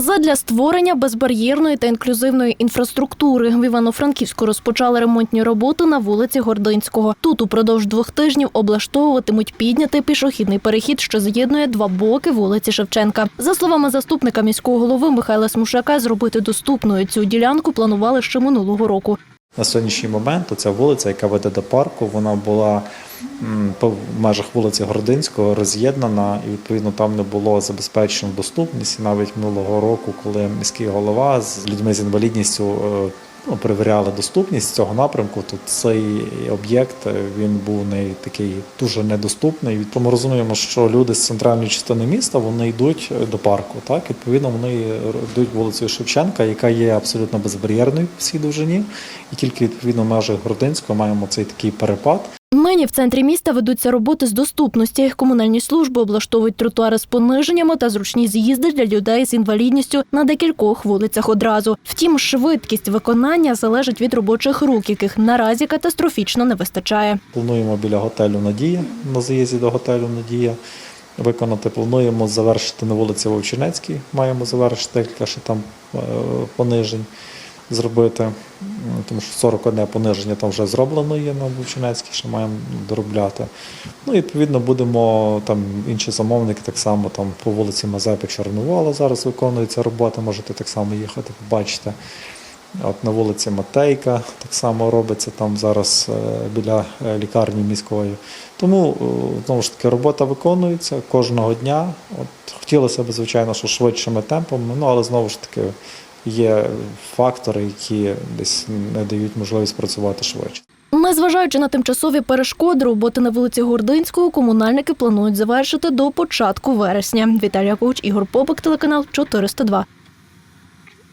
Задля створення безбар'єрної та інклюзивної інфраструктури в Івано-Франківську розпочали ремонтні роботи на вулиці Гординського. Тут упродовж двох тижнів облаштовуватимуть піднятий пішохідний перехід, що з'єднує два боки вулиці Шевченка. За словами заступника міського голови Михайла Смушака, зробити доступною цю ділянку планували ще минулого року. На сьогоднішній момент ця вулиця, яка веде до парку, вона була по межах вулиці Городинського роз'єднана, і відповідно там не було забезпечено доступність. І навіть минулого року, коли міський голова з людьми з інвалідністю е, ну, перевіряли доступність цього напрямку, то цей об'єкт е, він був не такий дуже недоступний. Тому розуміємо, що люди з центральної частини міста вони йдуть е, до парку. Так, відповідно, вони йдуть вулицею Шевченка, яка є абсолютно безбар'єрною в всій довжині, і тільки відповідно межах Городинського маємо цей такий перепад. Нині в центрі міста ведуться роботи з доступності. Комунальні служби облаштовують тротуари з пониженнями та зручні з'їзди для людей з інвалідністю на декількох вулицях одразу. Втім, швидкість виконання залежить від робочих рук, яких наразі катастрофічно не вистачає. Плануємо біля готелю Надія на заїзді до готелю Надія. Виконати плануємо завершити на вулиці Вовчинецькій. Маємо завершити кілька ще там е, понижень зробити. Тому що 41 пониження там вже зроблено є на Вовчинецькій, ще маємо доробляти. Ну і відповідно будемо там інші замовники так само там по вулиці Мазепи Чорновола зараз виконується робота, можете так само їхати, побачити. От на вулиці Матейка так само робиться там зараз е, біля е, лікарні міської. Тому е, знову ж таки робота виконується кожного дня. От хотілося б, звичайно, що швидшими темпами, ну але знову ж таки є фактори, які десь не дають можливість працювати швидше. Незважаючи на тимчасові перешкоди, роботи на вулиці Гординського комунальники планують завершити до початку вересня. Віталія Куч, Ігор Попик, телеканал 402.